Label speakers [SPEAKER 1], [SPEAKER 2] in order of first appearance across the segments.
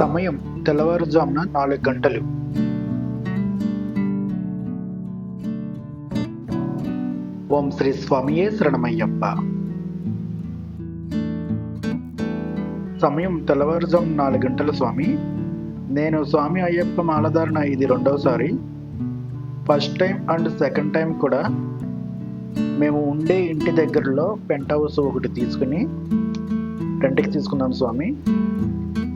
[SPEAKER 1] సమయం తెల్లవారుజామున నాలుగు గంటలు. ఓం శ్రీ స్వామియే శరణమయ్యప్ప. సమయం తెల్లవారుజామున నాలుగు గంటల స్వామి. నేను స్వామి అయ్యప్ప మాలధారణ ఇది రెండవసారి first time and second time కూడా మేము ఉండే ఇంటి దగ్గరలో పెంట్ హౌస్ ఒకటి తీసుకుని రెంట్కి తీసుకున్నాం స్వామి.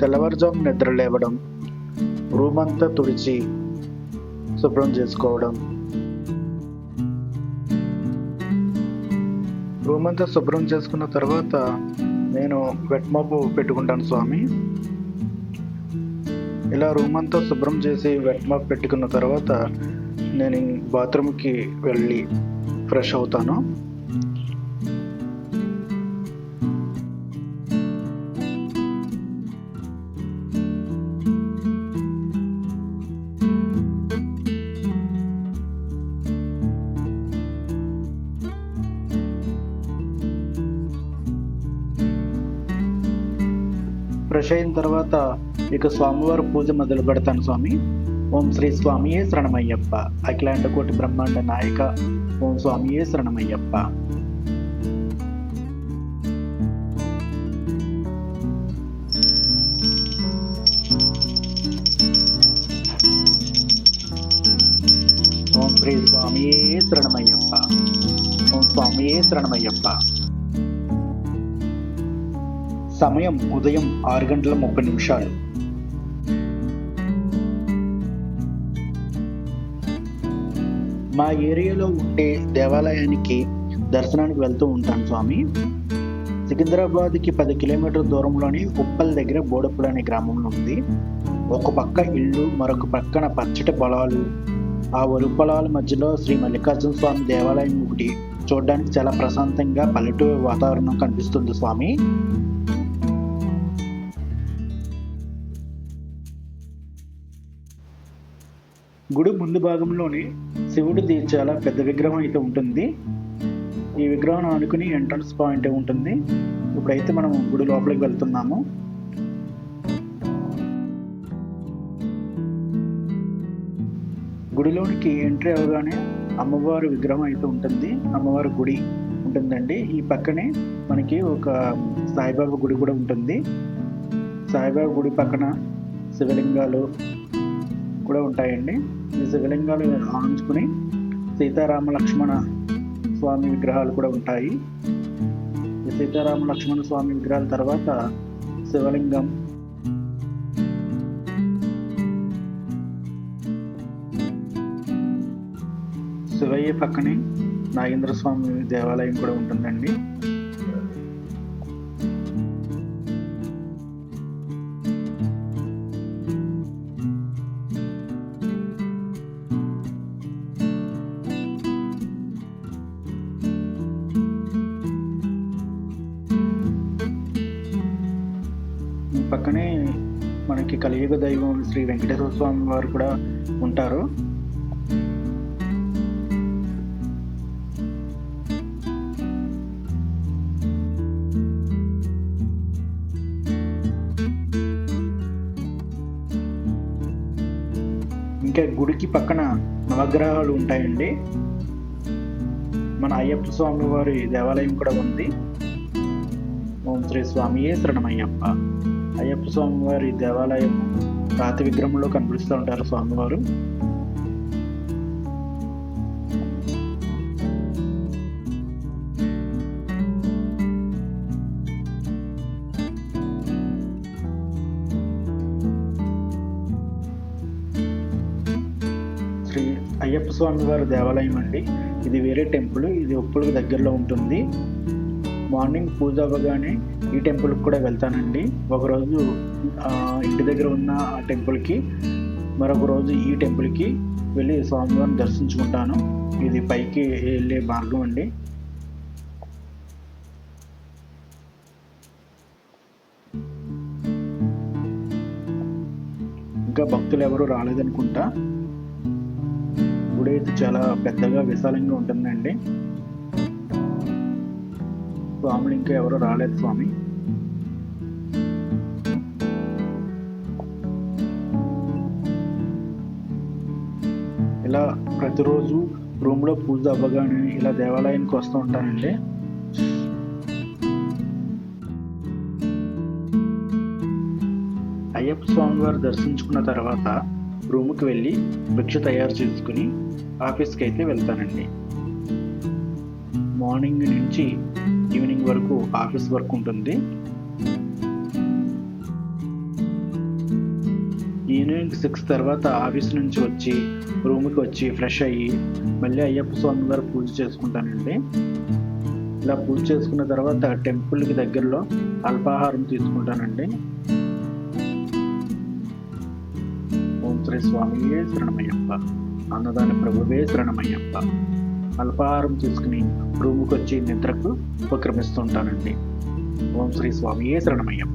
[SPEAKER 1] తెల్లవారుజాము నిద్ర లేవడం రూమ్ అంతా తుడిచి శుభ్రం చేసుకోవడం. రూమ్ అంతా శుభ్రం చేసుకున్న తర్వాత నేను వెట్ మాపు పెట్టుకుంటాను స్వామి. ఇలా రూమ్ అంతా శుభ్రం చేసి వెట్ మాప్ పెట్టుకున్న తర్వాత నేను బాత్రూమ్కి వెళ్ళి ఫ్రెష్ అవుతాను. ఫ్రెష్ అయిన తర్వాత ఇక స్వామివారి పూజ మొదలు పెడతాను స్వామి. ఓం శ్రీ స్వామియే శరణమయ్యప్ప. అఖిలాండ కోటి బ్రహ్మాండ నాయక. ఓం స్వామియే శరణమయ్యప్ప. ఓం శ్రీ స్వామియే శరణమయ్యప్ప. ఓం స్వామియే శరణమయ్యప్ప. సమయం ఉదయం ఆరు గంటల ముప్పై నిమిషాలు. మా ఏరియాలో ఉండే దేవాలయానికి దర్శనానికి వెళ్తూ ఉంటాను స్వామి. సికింద్రాబాద్కి పది కిలోమీటర్ దూరంలోని ఉప్పల్ దగ్గర బోడపుల్ అనే గ్రామంలో ఉంది. ఒక పక్క ఇల్లు మరొక పక్కన పచ్చటి పొలాలు. ఆ వరి పొలాల మధ్యలో శ్రీ మల్లికార్జున స్వామి దేవాలయం ఒకటి. చూడడానికి చాలా ప్రశాంతంగా పల్లెటూరు వాతావరణం కనిపిస్తుంది స్వామి. గుడి ముందు భాగంలోని శివుడిది చాలా పెద్ద విగ్రహం అయితే ఉంటుంది. ఈ విగ్రహం ఆనుకుని ఎంట్రన్స్ పాయింట్ ఉంటుంది. ఇప్పుడైతే మనం గుడి లోపలికి వెళ్తున్నాము. గుడిలోనికి ఎంట్రీ అవగానే అమ్మవారి విగ్రహం అయితే ఉంటుంది. అమ్మవారి గుడి ఉంటుందండి. ఈ పక్కనే మనకి ఒక సాయిబాబా గుడి కూడా ఉంటుంది. సాయిబాబా గుడి పక్కన శివలింగాలు కూడా ఉంటాయండి. ఈ శివలింగాలు ఆంచుకుని సీతారామ లక్ష్మణ స్వామి విగ్రహాలు కూడా ఉంటాయి. ఈ సీతారామ లక్ష్మణ స్వామి విగ్రహాల తర్వాత శివలింగం. శివయ్య పక్కనే నాగేంద్ర స్వామి దేవాలయం కూడా ఉంటుందండి. మనకి కలియుగ దైవం శ్రీ వెంకటేశ్వర స్వామి వారు కూడా ఉంటారు. ఇంకా గుడికి పక్కన నవగ్రహాలు ఉంటాయండి. మన అయ్యప్ప స్వామి వారి దేవాలయం కూడా ఉంది. ఓం శ్రీ స్వామియే శరణమయ్యప్ప. అయ్యప్ప స్వామి వారి దేవాలయం రాతి విగ్రహంలో కనిపిస్తూ ఉంటారు స్వామివారు. శ్రీ అయ్యప్ప స్వామి వారి దేవాలయం అండి. ఇది వేరే టెంపుల్ ఇది ఉప్పులకు దగ్గరలో ఉంటుంది. మార్నింగ్ పూజ అవ్వగానే ఈ టెంపుల్కి కూడా వెళ్తానండి. ఒకరోజు ఇంటి దగ్గర ఉన్న ఆ టెంపుల్కి మరొక రోజు ఈ టెంపుల్కి వెళ్ళి స్వామివారిని దర్శించుకుంటాను. ఇది పైకి వెళ్ళే మార్గం అండి. ఇంకా భక్తులు ఎవరు రాలేదనుకుంటా. గుడి అయితే చాలా పెద్దగా విశాలంగా ఉంటుందండి. స్వాములు ఇంకా ఎవరో రాలేదు స్వామి. ఇలా ప్రతిరోజు రూమ్లో పూజ అవ్వగానే ఇలా దేవాలయానికి వస్తూ ఉంటానండి. అయ్యప్ప స్వామి వారు దర్శించుకున్న తర్వాత రూముకి వెళ్ళి భిక్ష తయారు చేసుకుని ఆఫీస్కి అయితే వెళ్తానండి. మార్నింగ్ నుంచి ఈవినింగ్ వరకు ఆఫీస్ వర్క్ ఉంటుంది. ఈవినింగ్ సిక్స్ తర్వాత ఆఫీస్ నుంచి వచ్చి రూమ్కి వచ్చి ఫ్రెష్ అయ్యి మళ్ళీ అయ్యప్ప స్వామి గారు పూజ చేసుకుంటానండి. ఇలా పూజ చేసుకున్న తర్వాత టెంపుల్కి దగ్గరలో అల్పాహారం తీసుకుంటానండి. ఓం శ్రీ స్వామియే శరణమయ్యప్ప. అన్నదాని ప్రభువే శరణమయ్యప్ప. అల్పాహారం తీసుకుని రూమ్కి వచ్చి నిద్రకు ఉపక్రమిస్తుంటానండి. ఓం శ్రీ స్వామియే శరణమయ్యప్ప.